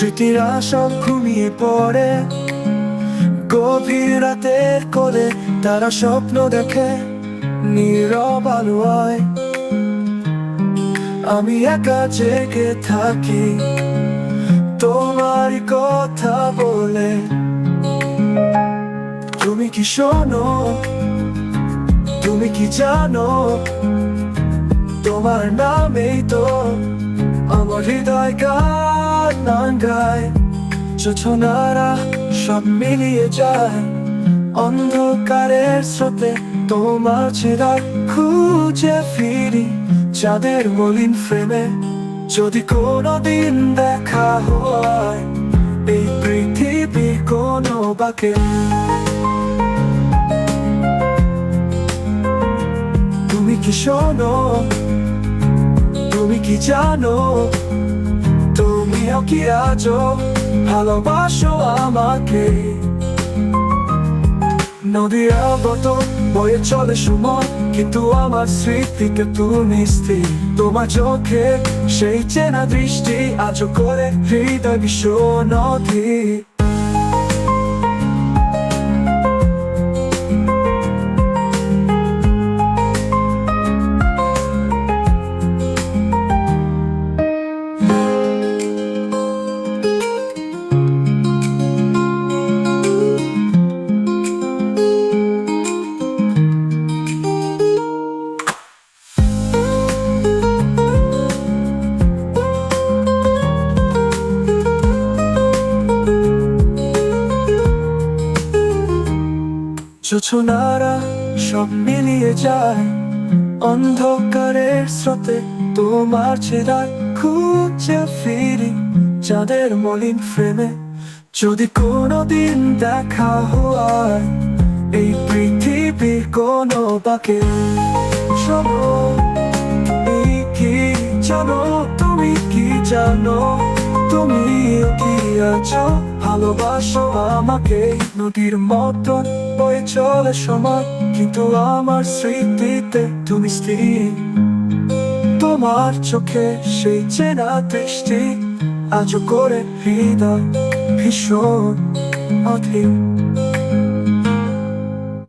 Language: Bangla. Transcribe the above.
স্মৃতিরা সব ঘুমিয়ে পড়ে। গভীর রাতের করে তারা স্বপ্ন দেখে, নীরব আলোয়। আমি একা জেগে থাকি তোমার কথা বলে। তুমি কি শোনো? তুমি কি জানো? তোমার নামেই তো আমার হৃদয় গান গায় যোছনারা সব মিলিয়ে যায়। অন্ধকারের স্রোতে তোমার ছেড়া খুঁজে ফিরি। চাঁদের মলিন ফ্রেমে যদি কোনোদিন দেখা হয়, এই পৃথিবীর কোনো বাকে। তুমি কি শোনো? কি জানো তুমিও কি আজও ভালোবাসো আমাকে। নদীর আগত বয়ে চলে সময় কিন্তু আমার স্মৃতিকে তুমি স্থির। তোমার চোখে সেই চেনা দৃষ্টি আজও করে, হৃদয় বিশ্ব নদী। যোছনারা সব মিলিয়ে যায়। অন্ধকারের স্রোতে তোমার ছেড়া খুঁজে ফিরি। চাঁদের মলিন ফ্রেমে যদি কোনোদিন দেখা হয়, এই পৃথিবীর কোনো বাকে। শোনো, তুমি কি জানো? তুমি কি জানো? তুমি কি আছো, ভালোবাসো আমাকে। নদীর মতন বয়ে চলে সময়, কিন্তু আমার স্মৃতিতে তুমি স্থির। তোমার চোখে সেই চেনা দৃষ্টি আজ করে হৃদয় ভীষণ অধীর।